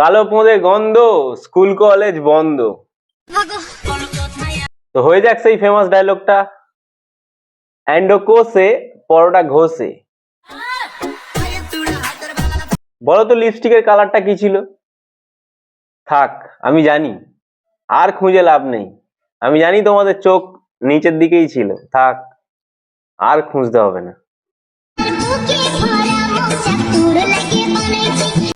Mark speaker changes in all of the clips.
Speaker 1: কালো পোঁদে গন্ধ, school college বন্ধ। তো হয়ে যাক সেই ফেমাস ডায়লগটা অ্যান্ডো কোষে পরোটা ঘষে। বলো তো লিপস্টিকের কালারটা কি ছিল? থাক, আমি জানি। আর খুঁজে লাভ নেই। আমি জানি তোমাদের চোখ নিচের দিকেই ছিল। থাক, আর খুঁজতে হবে না।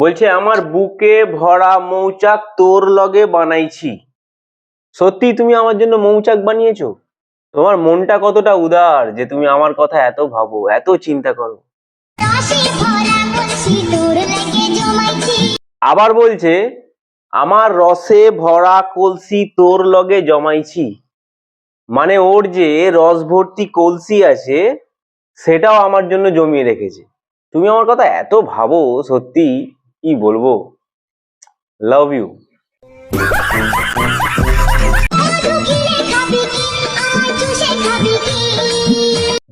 Speaker 1: বলছে আমার বুকে ভরা মৌচাক তোর লগে বানাইছি। সত্যি তুমি আমার জন্য মৌচাক বানিয়েছো? তোমার মনটা কতটা উদার যে তুমি আমার কথা এত ভাবো এত চিন্তা করো। আবার বলছে আমার রসে ভরা কলসি তোর লগে জমাইছি। মানে ওর যে রস ভর্তি কলসি আছে সেটাও আমার জন্য জমিয়ে রেখেছে। তুমি আমার কথা এত ভাবো সত্যি কি বলব? লাভ ইউ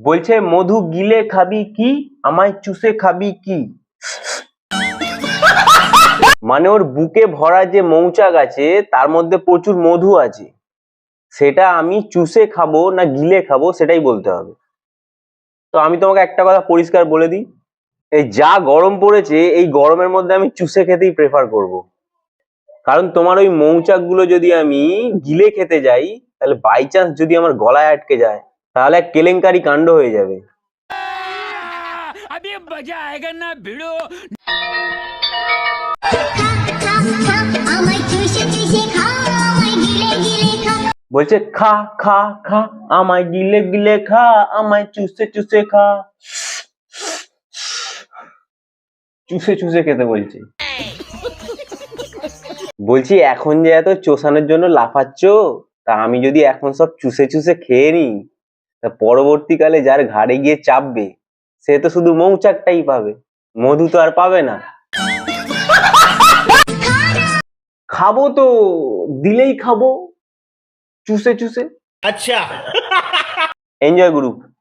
Speaker 1: বলছে, মধু গিলে খাবি কি? আমায় চুষে খাবি কি? মানে ওর বুকে ভরা যে মৌচাক আছে, তার মধ্যে প্রচুর মধু আছে। সেটা আমি চুষে খাব না গিলে খাব, সেটাই বলতে হবে। তো আমি তোমাকে একটা কথা পরিষ্কার বলে দিই। এই যা গরম পড়েছে এই গরমের মধ্যে আমি চুষে খেতেই প্রেফার করব। কারণ তোমার ওই মৌচাকগুলো যদি আমি গিলে খেতে যাই তাহলে বাই চান্স যদি আমার গলায় আটকে যায় তাহলে এক কেলেঙ্কারি কাণ্ড হয়ে যাবে। বলছে খা খা খা আমায় গিলে গিলে খা আমায় চুষে চুষে খা। চুষে চুষে খেতে বলছি। বলছি এখন যে এত চোষানোর জন্য লাফাচ্ছ তা আমি যদি এখন সব চুষে চুষে খেয়ে নিই তা পরবর্তীকালে যার ঘাড়ে গিয়ে চাপবে সে তো শুধু মৌচাকটাই পাবে মধু তো আর পাবে না। খাব তো দিলেই খাব চুষে চুষে।
Speaker 2: আচ্ছা।
Speaker 1: Enjoy group